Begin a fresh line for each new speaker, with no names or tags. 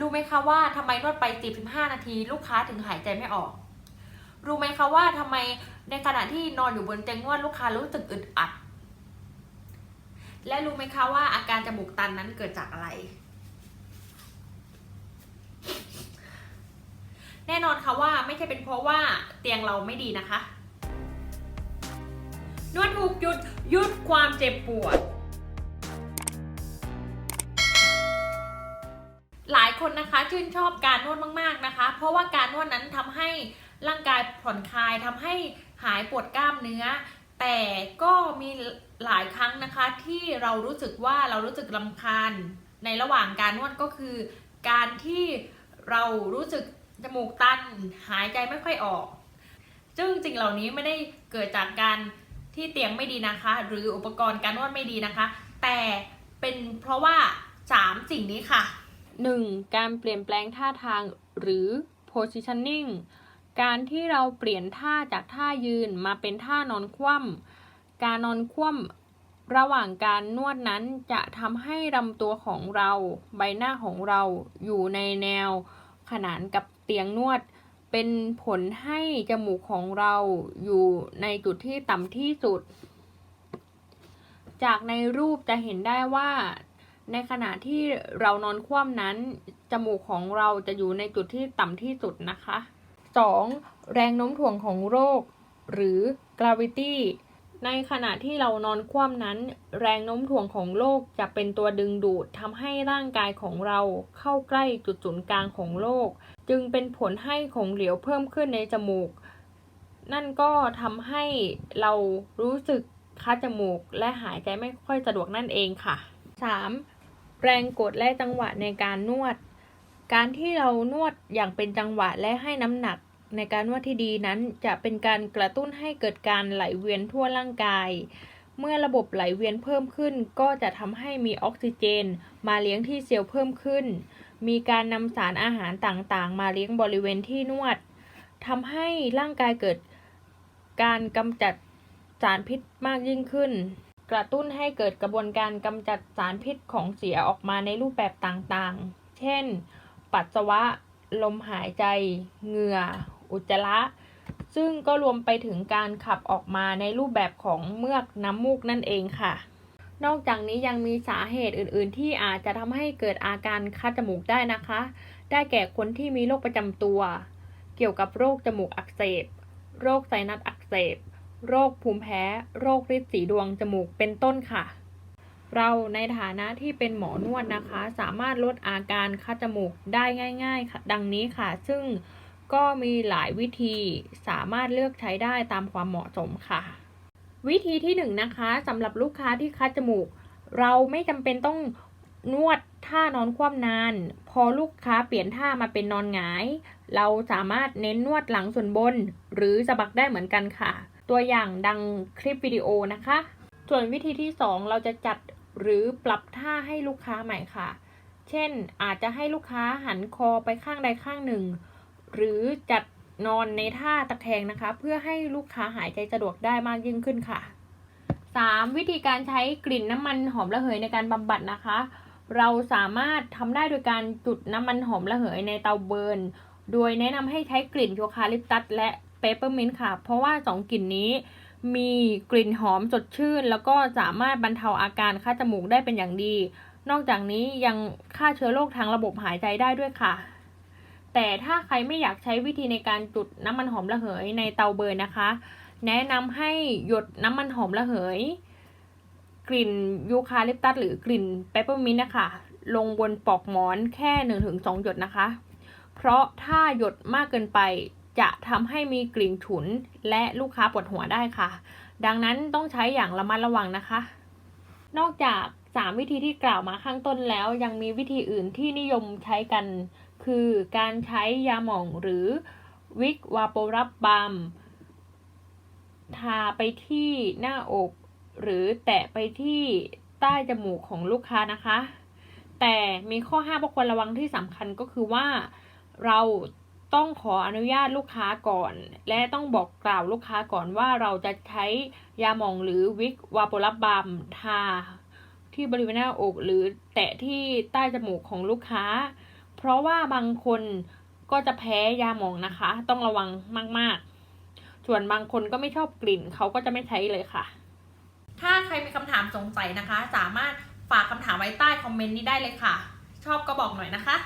รู้ไหมคะว่าทำไมนวดไป45นาที ลูกค้าถึงหายใจไม่ออก รู้ไหมคะว่าทำไมในขณะที่นอนอยู่บนเตียงนวดลูกค้ารู้สึกอึดอัด และรู้ไหมคะว่าอาการจมูกตันนั้นเกิดจากอะไร แน่นอนค่ะว่าไม่ใช่เป็นเพราะว่าเตียงเราไม่ดีนะคะ นวดถูกหยุดหยุดความเจ็บปวด คนนะคะชื่นชอบการนวดมากๆนะคะ เพราะว่าการนวดนั้นทำให้ร่างกายผ่อนคลายทำให้หายปวดกล้ามเนื้อ แต่ก็มีหลายครั้งนะคะที่เรารู้สึกว่าเรารู้สึกลำคาญ ในระหว่างการนวดก็คือ การที่เรารู้สึกจมูกตันหายใจไม่ค่อยออก ซึ่งสิ่งเหล่านี้ไม่ได้เกิดจากการที่เตียงไม่ดีนะคะ หรืออุปกรณ์การนวดไม่ดีนะคะ แต่เป็นเพราะว่าสามสิ่งนี้ค่ะ 1. การเปลี่ยนแปลงท่าทางหรือ positioning การที่เราเปลี่ยนท่าจากท่ายืนมาเป็นท่านอนคว่ำการนอนคว่ำระหว่างการนวดนั้นจะทำให้ลำตัวของเราใบหน้าของเราอยู่ในแนวขนานกับเตียงนวด เป็นผลให้จมูกของเราอยู่ในจุดที่ต่ำที่สุด จากในรูปจะเห็นได้ว่า ในขณะที่เรานอนคว่ำนั้น จมูกของเราจะอยู่ในจุดที่ต่ำที่สุดนะคะ 2. แรงโน้มถ่วงของโรค หรือ gravity ในขณะที่เรานอนคว่ำนั้น แรงโน้มถ่วงของโลกจะเป็นตัวดึงดูดทำให้ร่างกายของเราเข้าใกล้จุดศูนย์กลางของโลก จึงเป็นผลให้ของเหลวเพิ่มขึ้นในจมูก นั่นก็ทำให้เรารู้สึกคัดจมูกและหายใจไม่ค่อยสะดวกนั่นเองค่ะ 3. แรงกดและจังหวะในการนวด การที่เรานวดอย่างเป็นจังหวะและให้น้ำหนักในการนวดที่ดีนั้นจะเป็นการกระตุ้นให้เกิดการไหลเวียนทั่วร่างกาย เมื่อระบบไหลเวียนเพิ่มขึ้น ก็จะทำให้มีออกซิเจน มาเลี้ยงที่เซลล์เพิ่มขึ้น มีการนำสารอาหารต่างๆ มาเลี้ยงบริเวณที่นวดทำให้ร่างกายเกิดการกำจัดสารพิษมากยิ่งขึ้น กระตุ้นให้เกิดกระบวนการกำจัดสารพิษของเสียออกมาในรูปแบบต่างๆ เช่น ปัสสาวะ ลมหายใจ เหงื่อ อุจจาระ ซึ่งก็รวมไปถึงการขับออกมาในรูปแบบของเมือกน้ำมูกนั่นเองค่ะ นอกจากนี้ยังมีสาเหตุอื่น ๆ ที่อาจจะทำให้เกิดอาการคัดจมูกได้นะคะ ได้แก่คนที่มีโรคประจำตัว เกี่ยวกับโรคจมูกอักเสบ โรคไซนัสอักเสบ โรคภูมิแพ้ โรคริดสีดวงจมูกเป็นต้นค่ะ เราในฐานะที่เป็นหมอนวดนะคะ สามารถลดอาการคัดจมูกได้ง่าย ๆ ค่ะ ดังนี้ค่ะ ซึ่งก็มีหลายวิธีสามารถเลือกใช้ได้ตามความเหมาะสมค่ะ วิธีที่หนึ่งนะคะสำหรับลูกค้าที่คัดจมูก เราไม่จำเป็นต้องนวดท่านอนคว่ำนาน พอลูกค้าเปลี่ยนท่ามาเป็นนอนหงาย เราสามารถเน้นนวดหลังส่วนบน หรือสะบักได้เหมือนกันค่ะ ตัวอย่างดังคลิปวิดีโอนะคะ ส่วนวิธีที่ 2 เราจะจัดหรือปรับท่าให้ลูกค้าใหม่ค่ะ เช่นอาจจะให้ลูกค้าหันคอไปข้างใดข้างหนึ่ง หรือจัดนอนในท่าตะแคงนะคะ เพื่อให้ลูกค้าหายใจสะดวกได้มากยิ่งขึ้นค่ะ 3. วิธีการใช้กลิ่นน้ำมันหอมระเหยในการบำบัดนะคะ เราสามารถทำได้โดยการจุดน้ำมันหอมระเหยในเตาเบิร์น โดยแนะนำให้ใช้กลิ่นยูคาลิปตัสและ เปเปอร์มินต์ค่ะ เพราะว่า 2 กลิ่นนี้มีกลิ่นหอมสดชื่น แล้วก็สามารถบรรเทาอาการคัดจมูกได้เป็นอย่างดี นอกจากนี้ยังฆ่าเชื้อโรคทางระบบหายใจได้ด้วยค่ะ แต่ถ้าใครไม่อยากใช้วิธีในการจุดน้ำมันหอมระเหยในเตาเบิร์นนะคะ แนะนำให้หยดน้ำมันหอมระเหย กลิ่นยูคาลิปตัสหรือกลิ่นเปปเปอร์มินต์นะคะ ลงบนปลอกหมอนแค่ 1-2 หยดนะคะ เพราะถ้าหยดมากเกินไป จะทำให้มีกลิ่นฉุนและลูกค้าปวดหัวได้ค่ะ ดังนั้นต้องใช้อย่างระมัดระวังนะคะ นอกจาก 3 วิธีที่กล่าวมาข้างต้นแล้วยังมีวิธีอื่นที่นิยมใช้กัน คือการใช้ยาหม่องหรือวิกวาโปรับบาล์มทาไปที่หน้าอก หรือแตะไปที่ใต้จมูกของลูกค้านะคะ แต่มีข้อห้ามประควรระวังที่สำคัญก็คือว่าเรา ต้องขออนุญาตลูกค้าก่อน และต้องบอกกล่าวลูกค้าก่อนว่าเราจะใช้ยาหม่องหรือวิกวาโปรับบามทา ที่บริเวณหน้าอกหรือแตะที่ใต้จมูกของลูกค้าเพเพราะว่าบางคนก็จะแพ้ยาหมองนะคะ ต้องระวังมากๆ ส่วนบางคนก็ไม่ชอบกลิ่นเขาก็จะไม่ใช้เลยค่ะ ถ้าใครมีคำถามสงสัยนะคะ สามารถฝากคำถามไว้ใต้คอมเมนต์นี้ได้เลยค่ะ ชอบก็บอกหน่อยนะคะ